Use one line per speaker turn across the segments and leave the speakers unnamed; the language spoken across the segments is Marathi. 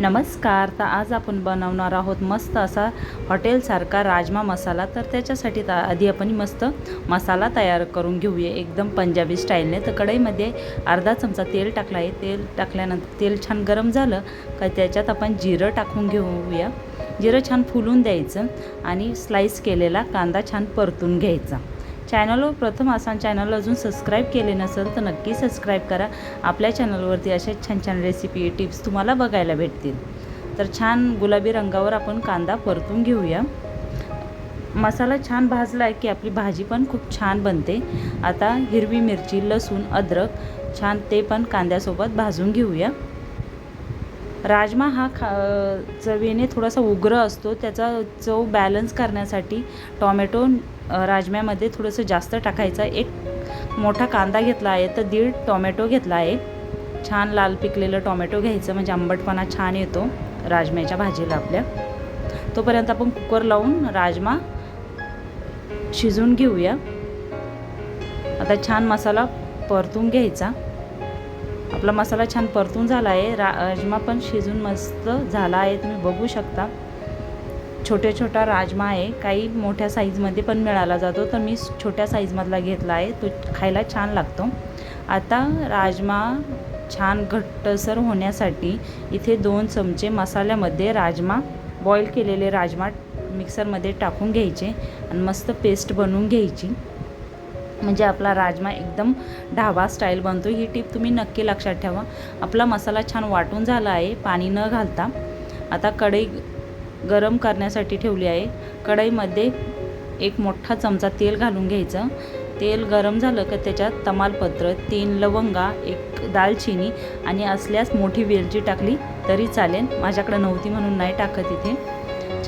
नमस्कार तर आज आपण बनवणार आहोत मस्त असा हॉटेलसारखा राजमा मसाला. तर त्याच्यासाठी तर आधी आपण मस्त मसाला तयार करून घेऊया. एकदम पंजाबी स्टाईलने तर कढईमध्ये अर्धा चमचा तेल टाकला आहे. तेल टाकल्यानंतर तेल छान गरम झालं का त्याच्यात आपण जिरं टाकून घेऊया. जिरं छान फुलून द्यायचं आणि स्लाईस केलेला कांदा छान परतून घ्यायचा. चॅनलवर प्रथम असाल चॅनल अजून सबस्क्राईब केले नसेल तर नक्की सबस्क्राईब करा. आपल्या चॅनलवरती अशा छान छान रेसिपी टिप्स तुम्हाला बघायला भेटतील. तर छान गुलाबी रंगावर आपण कांदा परतून घेऊया. मसाला छान भाजला आहे की आपली भाजी पण खूप छान बनते. आता हिरवी मिरची लसूण अद्रक छान ते पण कांद्यासोबत भाजून घेऊया. राजमा हा खा चवीने थोडासा उग्र असतो. त्याचा चव बॅलन्स करण्यासाठी टॉमॅटो राजम्यामध्ये थोडंसं जास्त टाकायचा. एक मोठा कांदा घेतला आहे तर दीड टॉमॅटो घेतला आहे. छान लाल पिकलेलं टॉमॅटो घ्यायचं. म्हणजे आंबटपणा छान येतो राजम्याच्या भाजीला आपल्या. तोपर्यंत आपण कुकर लावून राजमा शिजवून घेऊया. आता छान मसाला परतून घ्यायचा. आपला मसाला छान परतून झाला आहे रा राजमा पण शिजून मस्त झाला आहे. तुम्ही बघू शकता. छोटे छोटा राजमा आहे. काही मोठ्या साईजमध्ये पण मिळाला जातो. तर मी छोट्या साईजमधला घेतला आहे. तो खायला छान लागतो. आता राजमा छान घट्टसर होण्यासाठी इथे दोन चमचे मसाल्यामध्ये राजमा बॉईल केलेले राजमा मिक्सरमध्ये टाकून घ्यायचे. आणि मस्त पेस्ट बनवून घ्यायची. म्हणजे आपला राजमा एकदम ढाबा स्टाईल बनतो ही टीप तुम्ही नक्की लक्षात ठेवा. आपला मसाला छान वाटून झाला आहे पाणी न घालता. आता कढई गरम करण्यासाठी ठेवली आहे. कढईमध्ये एक मोठा चमचा तेल घालून घ्यायचं. तेल गरम झालं का त्याच्यात तमालपत्र तीन लवंगा एक दालचिनी आणि असल्यास मोठी वेलची टाकली तरी चालेल. माझ्याकडे नव्हती म्हणून नाही टाकत इथे.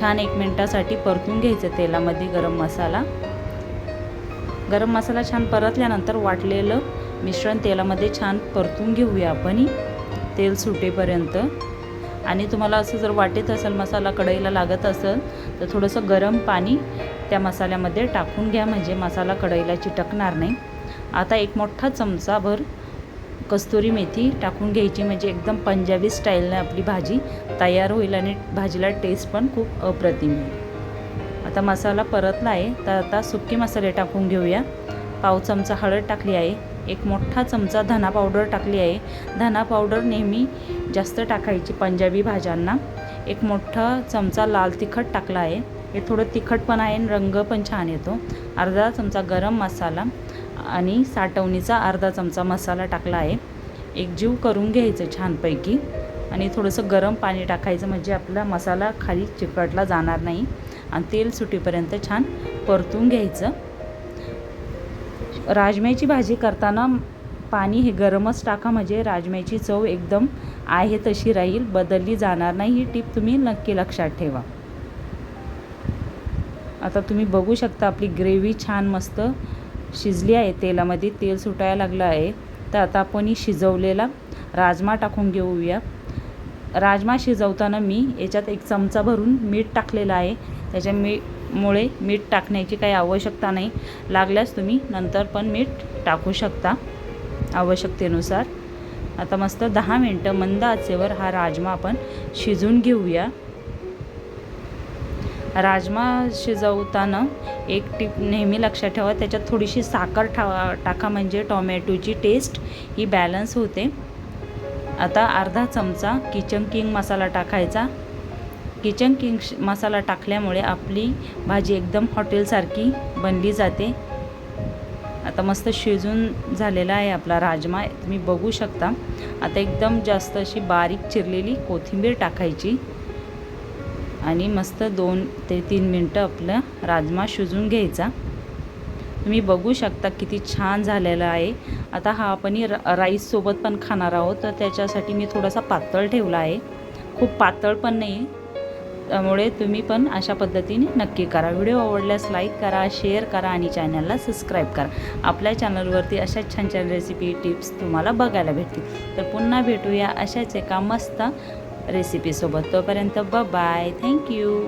छान एक मिनटासाठी परतून घ्यायचं तेलामध्ये गरम मसाला. गरम मसाला छान परतल्यानंतर वाटलेलं मिश्रण तेलामध्ये छान परतून घेऊया आपण. तेल सुटेपर्यंत. आणि तुम्हाला असं जर वाटत असेल मसाला कढईला लागत असेल तर थोडंसं गरम पाणी त्या मसाल्यामध्ये टाकून घ्या म्हणजे मसाला कढईला चिटकणार नाही. आता एक मोठा चमचाभर कस्तुरी मेथी टाकून घ्यायची म्हणजे एकदम पंजाबी स्टाईलने आपली भाजी तयार होईल आणि भाजीला टेस्ट पण खूप अप्रतिम येईल आता मसाला परतला आहे तर आता सुके मसाले टाकून घेऊया. पाव चमचा हळद टाकली आहे एक मोठा चमचा धना पावडर टाकली आहे. धना पावडर नेहमी जास्त टाकायची पंजाबी भाज्यांना. एक मोठा चमचा लाल तिखट टाकला आहे. हे थोडं तिखट पण आहे आणि रंग पण छान येतो. अर्धा चमचा गरम मसाला आणि साठवणीचा अर्धा चमचा मसाला टाकला आहे. एक जीव करून घ्यायचं छानपैकी. आणि थोडंसं गरम पाणी टाकायचं म्हणजे आपला मसाला खाली चिकटला जाणार नाही. आणि तेल सुटीपर्यंत छान परतून घ्यायचं. राजम्याची भाजी करताना पाणी हे गरमच टाका म्हणजे राजम्याची चव एकदम आहे तशी राहील बदलली जाणार नाही. ही टीप तुम्ही नक्की लक्षात ठेवा. आता तुम्ही बघू शकता आपली ग्रेव्ही छान मस्त शिजली आहे तेलामध्ये तेल सुटायला लागलं आहे. तर आता आपण ही शिजवलेला राजमा टाकून घेऊया. राजमा शिजवताना मी याच्यात एक चमचा भरून मीठ टाकलेलं आहे. त्याच्या मी मुळे मीठ टाकण्याची काही आवश्यकता नाही. लागल्यास तुम्ही नंतर पण मीठ टाकू शकता आवश्यकतेनुसार. आता मस्त दहा मिनटं मंद आचेवर हा राजमा आपण शिजून घेऊया. राजमा शिजवताना एक टीप नेहमी लक्षात ठेवा त्याच्यात थोडीशी साखर ठा टाका म्हणजे टॉमॅटोची टेस्ट ही बॅलन्स होते. आता अर्धा चमचा किचन किंग मसाला टाकायचा. किचन किंग मसाला टाकल्यामुळे आपली भाजी एकदम हॉटेलसारखी बनली जाते. आता मस्त शिजून झालेला आहे आपला राजमा. तुम्ही बघू शकता. आता एकदम जास्त अशी बारीक चिरलेली कोथिंबीर टाकायची. आणि मस्त दोन ते तीन मिनटं आपला राजमा शिजून घ्यायचा. तुम्ही बघू शकता किती छान झालेला आहे. आता हा आपण रा राईससोबत पण खाणार आहोत. तर त्याच्यासाठी मी थोडासा पातळ ठेवला आहे. खूप पातळ पण नाही त्यामुळे तुम्ही पण अशा पद्धतीने नक्की करा. व्हिडिओ आवडल्यास लाईक करा शेअर करा आणि चॅनलला सबस्क्राईब करा. आपल्या चॅनलवरती अशा छान छान रेसिपी टिप्स तुम्हाला बघायला भेटतील. तर पुन्हा भेटूया अशाच एका मस्त रेसिपीसोबत तोपर्यंत ब बाय थँक्यू